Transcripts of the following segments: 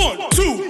One, two,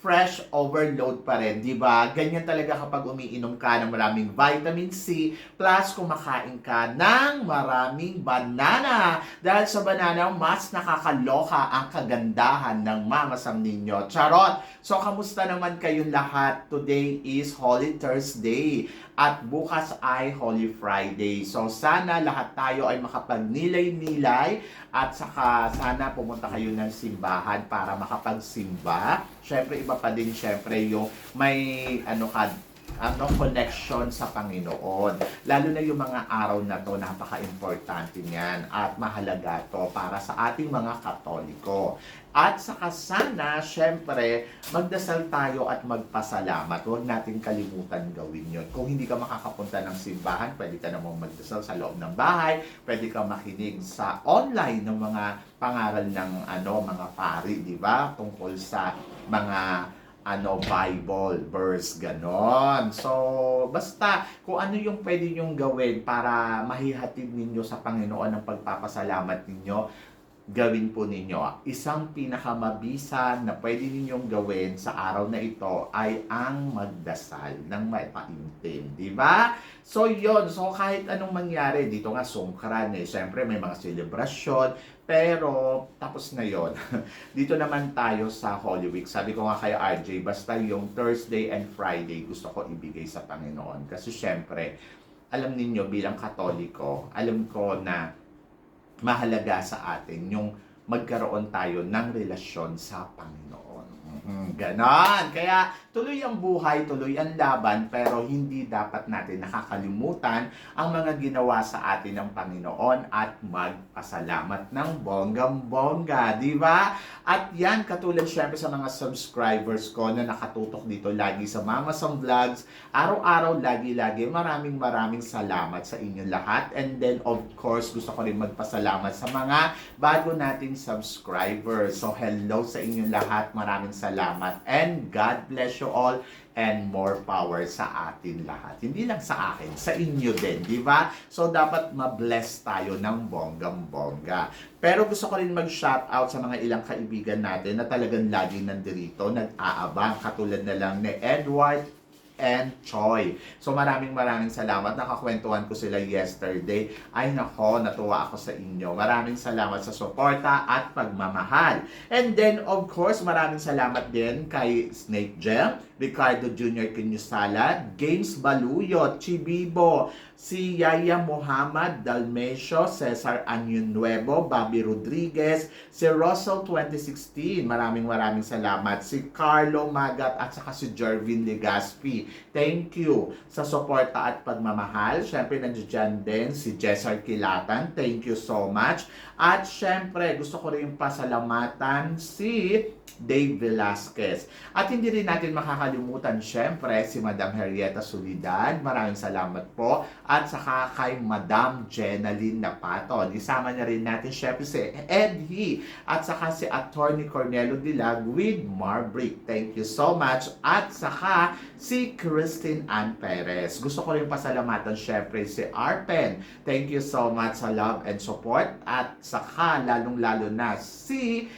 fresh overload pa rin, di ba? Ganyan talaga kapag umiinom ka ng maraming vitamin C plus kumakain ka ng maraming banana. Dahil sa banana, mas nakakaloka ang kagandahan ng mamasam ninyo. Charot! So, kamusta naman kayong lahat? Today is Holy Thursday at bukas ay Holy Friday. So, sana lahat tayo ay makapagnilay-nilay at saka sana pumunta kayo ng simbahan para makapagsimba. Syempre, iba pa din syempre yung may ano ka ano connection sa Panginoon. Lalo na yung mga araw na to, napaka-importante niyan at mahalaga to para sa ating mga Katoliko. At saka sana, syempre, magdasal tayo at magpasalamat. Huwag natin kalimutan gawin yun. Kung hindi ka makakapunta ng simbahan, pwede ka namang magdasal sa loob ng bahay, pwede ka makinig sa online ng mga pangaral ng ano, mga pari, di ba? Tungkol sa mga ano, Bible verse, ganon. So, basta, kung ano yung pwede nyong gawin para mahihatid ninyo sa Panginoon ang pagpapasalamat ninyo, gawin po ninyo. Isang pinakamabisa na pwede ninyong gawin sa araw na ito ay ang magdasal ng may paimtim. Di ba? So, yon So, kahit anong mangyari, dito nga sungkran eh. Siyempre, may mga selebrasyon. Pero, tapos na yon Dito naman tayo sa Holy Week. Sabi ko nga kay RJ, basta yung Thursday and Friday gusto ko ibigay sa Panginoon. Kasi syempre, alam ninyo bilang katoliko, alam ko na mahalaga sa atin yung magkaroon tayo ng relasyon sa Panginoon. Mhm, Ganon. Kaya tuloy ang buhay, tuloy ang laban, pero hindi dapat natin nakakalimutan ang mga ginawa sa atin ng Panginoon at magpasalamat ng bonggang-bongga, di ba? At yan, katulad syempre sa mga subscribers ko na nakatutok dito lagi sa Mama Sam Vlogs, araw-araw, lagi-lagi, maraming maraming salamat sa inyo lahat. And then, of course, gusto ko rin magpasalamat sa mga bago nating subscribers. So, hello sa inyo lahat. Maraming salamat. And God bless you all and more power sa atin lahat. Hindi lang sa akin, sa inyo din, di ba? So, dapat ma-bless tayo ng bonggang-bongga. Pero gusto ko rin mag-shoutout sa mga ilang kaibigan natin na talagang lagi nandito, nag-aabang, katulad na lang ni Edward and Choi. So maraming maraming salamat. Nakakwentuhan ko sila yesterday. Ay nako, natuwa ako sa inyo. Maraming salamat sa suporta at pagmamahal. And then, of course, maraming salamat din kay Snake Gem, Ricardo Jr. Kinyusala, Games Baluyot, Chibibo, si Yaya Muhammad Dalmesio, Cesar Anyon Nuevo, Bobby Rodriguez, si Russell 2016, maraming maraming salamat, si Carlo Magat at saka si Jervin Legaspi. Thank you sa suporta at pagmamahal. Siyempre, nandiyan din si Jessar Kilatan. Thank you so much. At syempre, gusto ko rin pasalamatan si Dave Velasquez. At hindi rin natin makakalimutan, syempre, si Madam Henrietta Solidad. Maraming salamat po. At saka kay Madam Jenaline Napaton. Isama niya rin natin, syempre, si Ed He. At saka si Attorney Cornelo Dilag with Marbrick. Thank you so much. At saka si Christine Ann Perez. Gusto ko rin pasalamatan, syempre, si Arpen. Thank you so much sa love and support. At saka, lalong-lalo na, si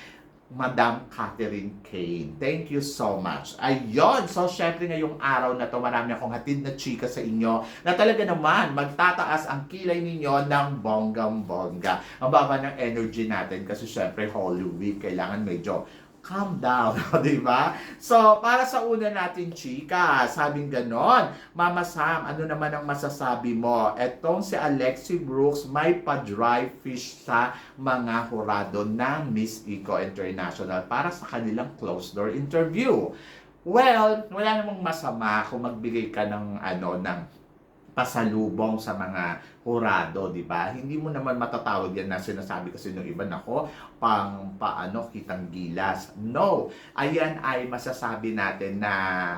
Madam Catherine Kane. Thank you so much. Ayun! So, syempre ngayong araw na to, marami akong hatid na chika sa inyo na talaga naman magtataas ang kilay ninyo ng bonggang-bongga. Ang baba ng energy natin kasi syempre Holy Week, kailangan medyo calm down, di ba? So, para sa una natin, chika, sabing ganon, Mama Sam, ano naman ang masasabi mo? Etong si Alexi Brooks may pa-dry fish sa mga hurado ng Miss Eco International para sa kanilang closed door interview. Well, wala namang masama kung magbigay ka ng ano ng pasalubong sa mga hurado, di ba? Hindi mo naman matatawag yan na sinasabi kasi nung iba nako pang paano kitang gilas. No, ayan ay masasabi natin na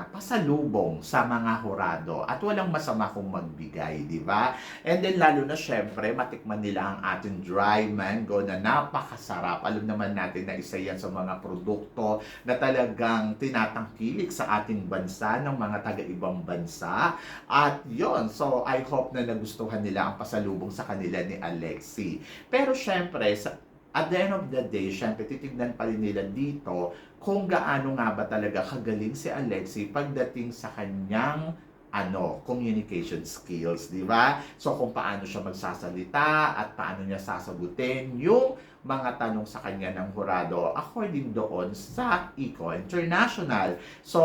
pasalubong sa mga hurado at walang masama kung magbigay, di ba? And then lalo na syempre matikman nila ang ating dry mango na napakasarap. Alam naman natin na isa yan sa mga produkto na talagang tinatangkilik sa ating bansa ng mga taga-ibang bansa. At yon so I hope na nagustuhan nila ang pasalubong sa kanila ni Alexi. Pero syempre, sa, at the end of the day, syempre, titignan pa rin nila dito kung gaano nga ba talaga kagaling si Alexi pagdating sa kanyang ano, communication skills, di ba? So, kung paano siya magsasalita at paano niya sasagutin yung mga tanong sa kanya ng hurado according doon sa Eco International. So,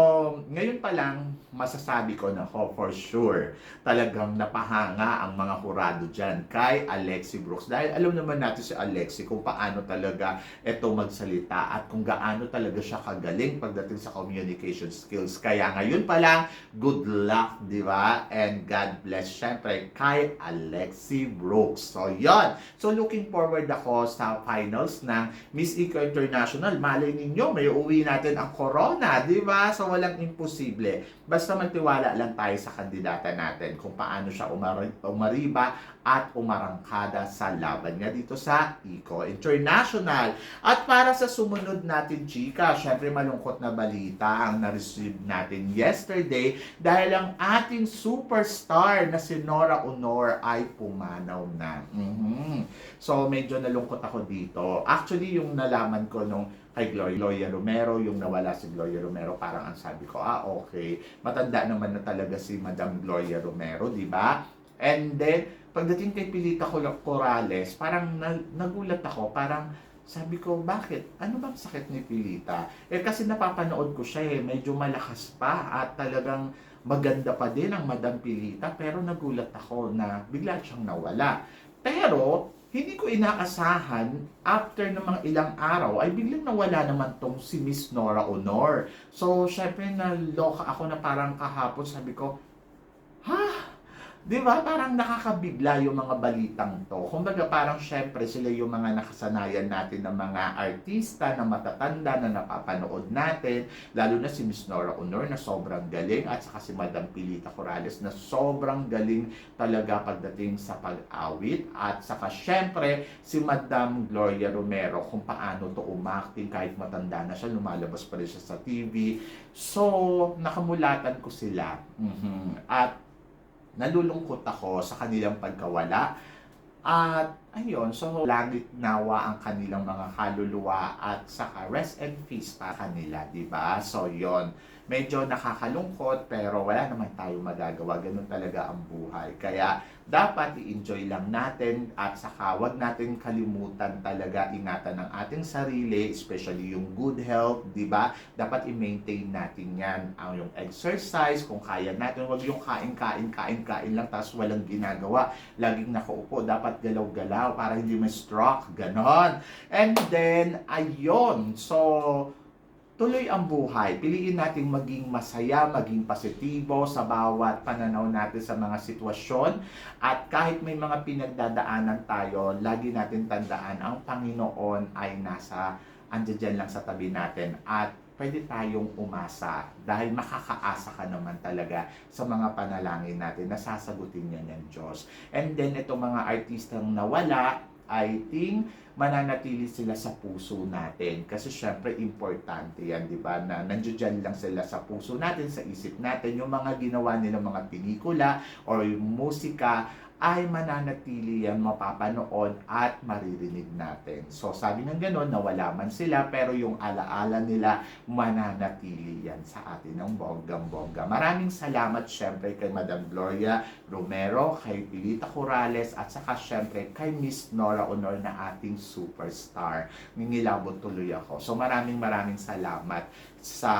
ngayon pa lang, masasabi ko na ho, for sure, talagang napahanga ang mga hurado dyan kay Alexi Brooks. Dahil alam naman natin si Alexi kung paano talaga ito magsalita at kung gaano talaga siya kagaling pagdating sa communication skills. Kaya ngayon pa lang, good luck, di ba? And God bless, syempre, kay Alexi Brooks. So, yon. So, looking forward ako sa finals ng Miss Eco International. Malay ninyo, may uwi natin ang corona, di ba? So, walang imposible. Basta magtiwala lang tayo sa kandidata natin kung paano siya umari- umariba at umarangkada sa laban niya dito sa Eco International. At para sa sumunod natin, chika, syempre malungkot na balita ang na-receive natin yesterday dahil ang ating superstar na si Nora Honor ay pumanaw na. Mhm. So medyo nalungkot ako dito. Actually, yung nalaman ko nung kay Gloria, Romero, yung nawala si Gloria Romero, parang ang sabi ko, ah, okay. Matanda naman na talaga si Madam Gloria Romero, di ba? And then, pagdating kay Pilita Corrales, parang na- nagulat ako, parang sabi ko, bakit? Ano bang sakit ni Pilita? Eh kasi napapanood ko siya eh, medyo malakas pa at talagang maganda pa din ang Madam Pilita, pero nagulat ako na bigla siyang nawala. Pero, hindi ko inaasahan, after ng mga ilang araw, ay biglang nawala naman tong si Miss Nora Honor. So, syempre, naloka ako na parang kahapon, sabi ko, ha? Di ba? Parang nakakabigla yung mga balitang to. Kumbaga parang syempre sila yung mga nakasanayan natin ng mga artista na matatanda na napapanood natin. Lalo na si Miss Nora Honor na sobrang galing at saka si Madam Pilita Corrales na sobrang galing talaga pagdating sa pag-awit. At saka syempre si Madam Gloria Romero kung paano to umakting kahit matanda na siya, lumalabas pa rin siya sa TV. So, nakamulatan ko sila. Mhm. At nalulungkot ako sa kanilang pagkawala. At ayun, so langit nawa ang kanilang mga kaluluwa at saka rest and peace para kanila, di ba? So yon medyo nakakalungkot pero wala naman tayo magagawa. Ganun talaga ang buhay. Kaya dapat i-enjoy lang natin at saka wag natin kalimutan talaga ingatan ng ating sarili, especially yung good health, di ba? Dapat i-maintain natin yan. Ang yung exercise, kung kaya natin, wag yung kain, kain, kain, kain lang tapos walang ginagawa. Laging nakaupo, dapat galaw-galaw para hindi may stroke, ganon. And then, ayun, so tuloy ang buhay. Piliin natin maging masaya, maging positibo sa bawat pananaw natin sa mga sitwasyon. At kahit may mga pinagdadaanan tayo, lagi natin tandaan, ang Panginoon ay nasa, andyan lang sa tabi natin. At pwede tayong umasa dahil makakaasa ka naman talaga sa mga panalangin natin na sasagutin niya ng Diyos. And then, itong mga artistang nawala, I think mananatili sila sa puso natin. Kasi syempre, importante yan, di ba? Na nandiyan lang sila sa puso natin, sa isip natin. Yung mga ginawa nila mga pelikula or yung musika ay mananatili yan, mapapanood at maririnig natin. So sabi ng gano'n, nawala man sila, pero yung alaala nila, mananatili yan sa atin ng bonggang-bongga. Maraming salamat syempre kay Madam Gloria Romero, kay Pilita Corrales, at saka syempre kay Miss Nora Honor na ating superstar. Ningilabot tuloy ako. So maraming maraming salamat sa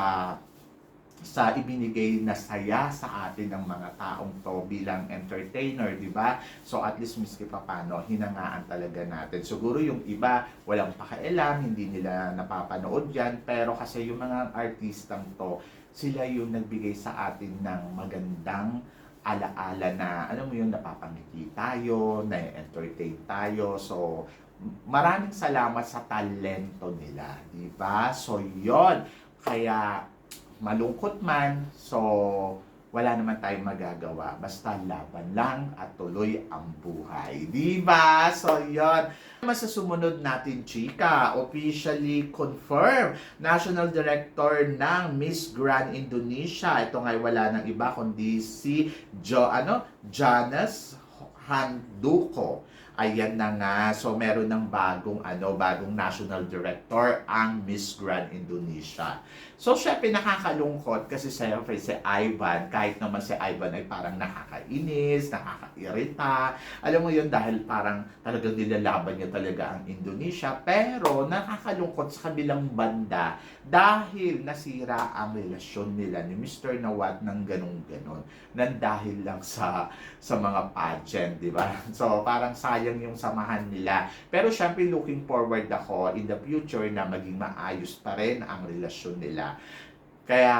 sa ibinigay na saya sa atin ng mga taong to bilang entertainer, di ba? So at least miski pa paano, hinangaan talaga natin. Siguro yung iba, walang pakialam, hindi nila napapanood yan, pero kasi yung mga artistang to, sila yung nagbigay sa atin ng magandang alaala na, alam mo yun, napapangiti tayo, na-entertain tayo. So, maraming salamat sa talento nila, di ba? So, yon Kaya, malungkot man, so, wala naman tayong magagawa. Basta laban lang at tuloy ang buhay. Di ba? So, yon Mas sa sumunod natin, chika, officially confirm National Director ng Miss Grand Indonesia. Ito nga wala ng iba kundi si jo, ano, Janus Handuko. Ayan na nga. So meron ng bagong ano, bagong national director ang Miss Grand Indonesia. So syempre nakakalungkot kasi syempre si Ivan, kahit naman si Ivan ay parang nakakainis, nakakairita. Alam mo yun dahil parang talagang nilalaban niya talaga ang Indonesia. Pero nakakalungkot sa kabilang banda dahil nasira ang relasyon nila ni Mr. Nawat ng ganun-ganon. Nang dahil lang sa sa mga pageant, di ba? So parang sayang yung samahan nila. Pero syempre looking forward ako in the future na maging maayos pa rin ang relasyon nila. Kaya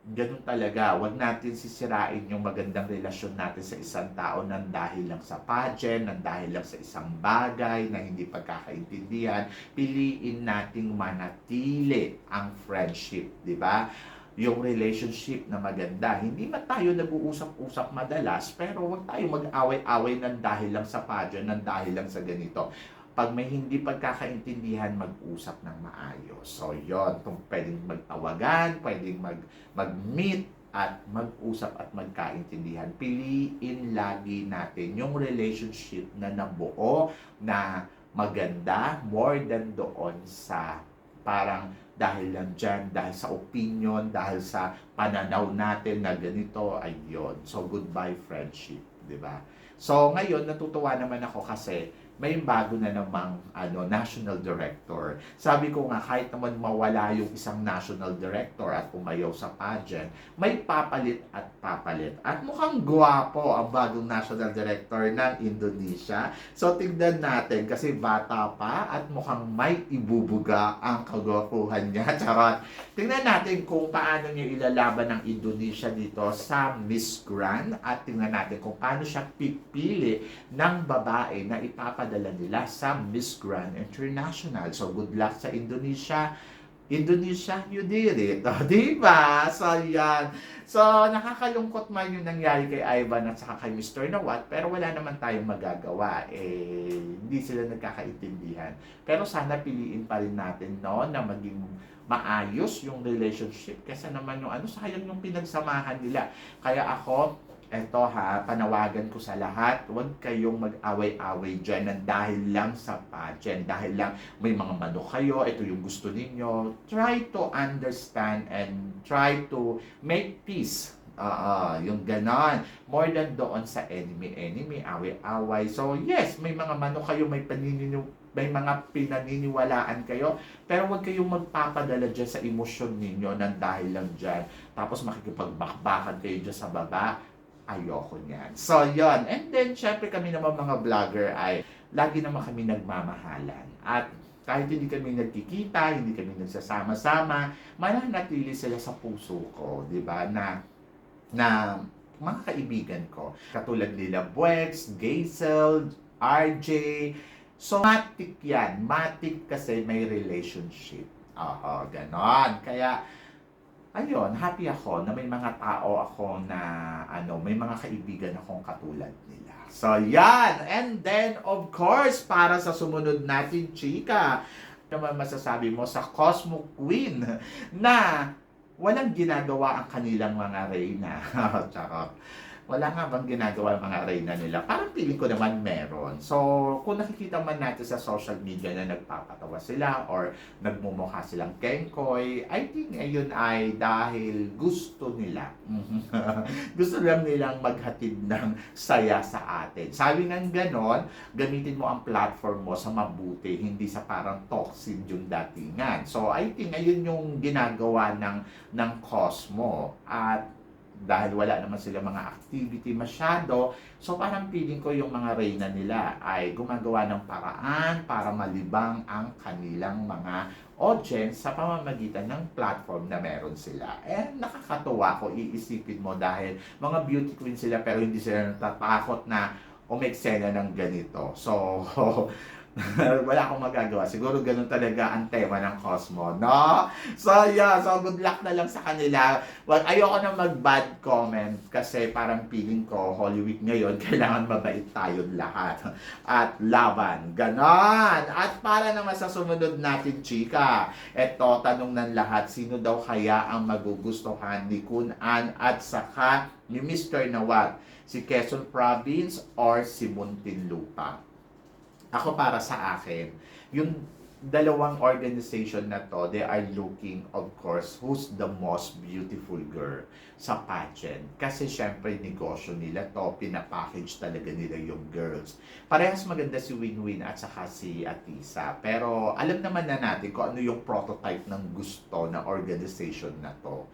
ganun talaga, wag natin sisirain yung magandang relasyon natin sa isang tao nang dahil lang sa pageant, nang dahil lang sa isang bagay na hindi pagkakaintindihan. Piliin nating manatili ang friendship, di ba? Yung relationship na maganda. Hindi man tayo nag-uusap-usap madalas, pero wag tayo mag-away-away ng dahil lang sa pageant, ng dahil lang sa ganito. Pag may hindi pagkakaintindihan, mag-usap ng maayos. So, yon Kung pwedeng magtawagan, pwedeng mag, mag-meet, at mag-usap at magkaintindihan. Piliin lagi natin yung relationship na nabuo na maganda more than doon sa parang dahil lang dyan, dahil sa opinion, dahil sa pananaw natin na ganito, ay yun. So, goodbye friendship, di ba? So, ngayon, natutuwa naman ako kasi may bago na namang ano, national director. Sabi ko nga, kahit naman mawala yung isang national director at umayaw sa pageant, may papalit at papalit. At mukhang gwapo ang bagong national director ng Indonesia. So, tignan natin kasi bata pa at mukhang may ibubuga ang kagwapuhan niya. Charot. Tingnan natin kung paano niya ilalaban ng Indonesia dito sa Miss Grand at tingnan natin kung paano siya pipili ng babae na ipapadala nila sa Miss Grand International. So good luck sa Indonesia. Indonesia, you did it. O, di ba? So, yan. So, nakakalungkot man yung nangyari kay Ivan at saka kay Mr. Nawat, pero wala naman tayong magagawa. Eh, hindi sila nagkakaintindihan. Pero sana piliin pa rin natin, no, na maging maayos yung relationship kasi naman yung ano sayang yung pinagsamahan nila kaya ako eto ha, panawagan ko sa lahat, huwag kayong mag-away-away dyan ng dahil lang sa pageant, dahil lang may mga mano kayo, ito yung gusto ninyo. Try to understand and try to make peace. Ah, yung ganon. More than doon sa enemy-enemy, away-away. So, yes, may mga mano kayo, may panininig may mga pinaniniwalaan kayo, pero huwag kayong magpapadala dyan sa emosyon ninyo ng dahil lang dyan. Tapos makikipagbakbakan kayo dyan sa baba ayoko niyan. So, yon And then, syempre kami naman mga vlogger ay lagi naman kami nagmamahalan. At kahit hindi kami nagkikita, hindi kami nagsasama-sama, mananatili sila sa puso ko, di ba? Na, na mga kaibigan ko. Katulad nila Bwex, Gazel, RJ. So, matik yan. Matik kasi may relationship. Oo, ganon. Kaya, ayun, happy ako na may mga tao ako na ano, may mga kaibigan akong katulad nila. So, yan. And then, of course, para sa sumunod natin, chika, naman masasabi mo sa Cosmo Queen na walang ginagawa ang kanilang mga reyna. Charot wala nga bang ginagawa mga reyna nila? Parang feeling ko naman meron. So, kung nakikita man natin sa social media na nagpapatawa sila or nagmumukha silang kengkoy, I think ayun ay dahil gusto nila. gusto lang nilang maghatid ng saya sa atin. Sabi ng ganon, gamitin mo ang platform mo sa mabuti, hindi sa parang toxic yung datingan. So, I think ayun yung ginagawa ng, ng Cosmo. At dahil wala naman sila mga activity masyado, so parang feeling ko yung mga reyna nila ay gumagawa ng paraan para malibang ang kanilang mga audience sa pamamagitan ng platform na meron sila. Eh, nakakatuwa ko, iisipin mo dahil mga beauty queen sila pero hindi sila natatakot na umeksena ng ganito. So, wala akong magagawa. Siguro ganun talaga ang tema ng Cosmo, no? So, yeah. So, good luck na lang sa kanila. Well, ayoko na mag-bad comment kasi parang feeling ko, Holy Week ngayon, kailangan mabait tayo lahat. At laban. Ganon. At para naman sa sumunod natin, chika, eto, tanong ng lahat, sino daw kaya ang magugustuhan ni Kun An at saka ni Mr. Nawat? Si Quezon Province or si Muntinlupa? Ako para sa akin, yung dalawang organization na to, they are looking, of course, who's the most beautiful girl sa pageant. Kasi syempre, negosyo nila to, pinapackage talaga nila yung girls. Parehas maganda si Winwin at saka si Atisa. Pero alam naman na natin kung ano yung prototype ng gusto na organization na to.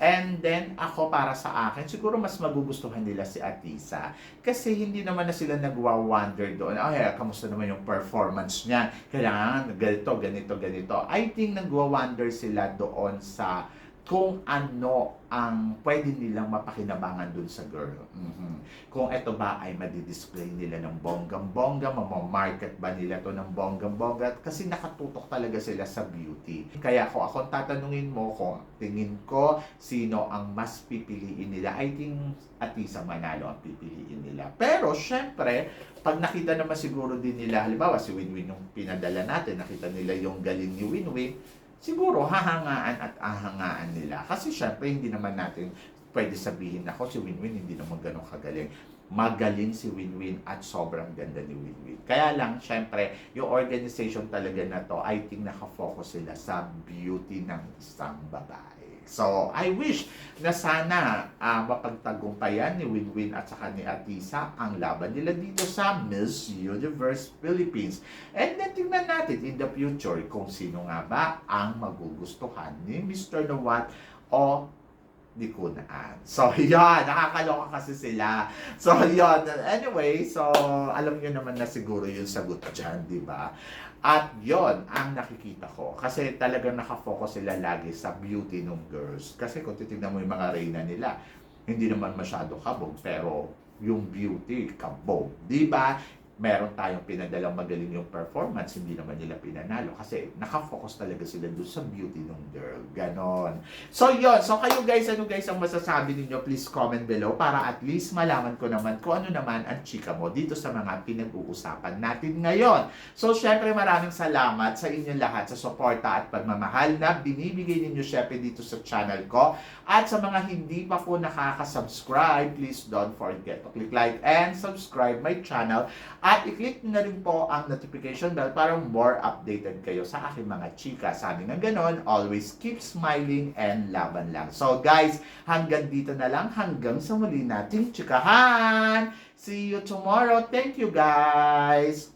And then, ako para sa akin, siguro mas magugustuhan nila si Atisa. Kasi hindi naman na sila nagwa-wonder doon. Ay, kamusta naman yung performance niya? Kailangan ganito, ganito, ganito. I think nagwa-wonder sila doon sa kung ano ang pwede nilang mapakinabangan dun sa girl. Mhm. Kung ito ba ay madidisplay nila ng bonggang-bongga, mamamarket ba nila to ng bonggang-bongga, kasi nakatutok talaga sila sa beauty. Kaya kung ako tatanungin mo kung tingin ko sino ang mas pipiliin nila, I think Atisa Manalo ang pipiliin nila. Pero syempre, pag nakita naman siguro din nila, halimbawa si Winwin yung pinadala natin, nakita nila yung galing ni Winwin, siguro hahangaan at ahangaan nila. Kasi syempre, hindi naman natin pwede sabihin ako si Winwin hindi naman ganun kagaling. Magaling si Winwin at sobrang ganda ni Winwin. Kaya lang, syempre, yung organization talaga na to, I think nakafocus sila sa beauty ng isang babae. So, I wish na sana uh, mapagtagumpayan ni Winwin at saka ni Atisa ang laban nila dito sa Miss Universe Philippines. And then tingnan natin in the future kung sino nga ba ang magugustuhan ni Mr. Nawat o di ko naan. So, yan. Nakakaloka kasi sila. So, yan. Anyway, so, alam niyo naman na siguro yung sagot dyan, di ba? At yon ang nakikita ko. Kasi talagang nakafocus sila lagi sa beauty ng girls. Kasi kung titignan mo yung mga reyna nila, hindi naman masyado kabog, pero yung beauty, kabog. Di ba? Meron tayong pinadalang magaling yung performance, hindi naman nila pinanalo kasi nakafocus talaga sila doon sa beauty ng girl. Ganon. So, yon So, kayo guys, ano guys ang masasabi ninyo? Please comment below para at least malaman ko naman kung ano naman ang chika mo dito sa mga pinag-uusapan natin ngayon. So, syempre maraming salamat sa inyong lahat sa suporta at pagmamahal na binibigay ninyo syempre dito sa channel ko. At sa mga hindi pa po nakaka-subscribe, please don't forget to click like and subscribe my channel. At i-click na rin po ang notification bell para more updated kayo sa aking mga chika. Sabi nga ganon, always keep smiling and laban lang. So guys, hanggang dito na lang. Hanggang sa muli nating chikahan. See you tomorrow. Thank you guys.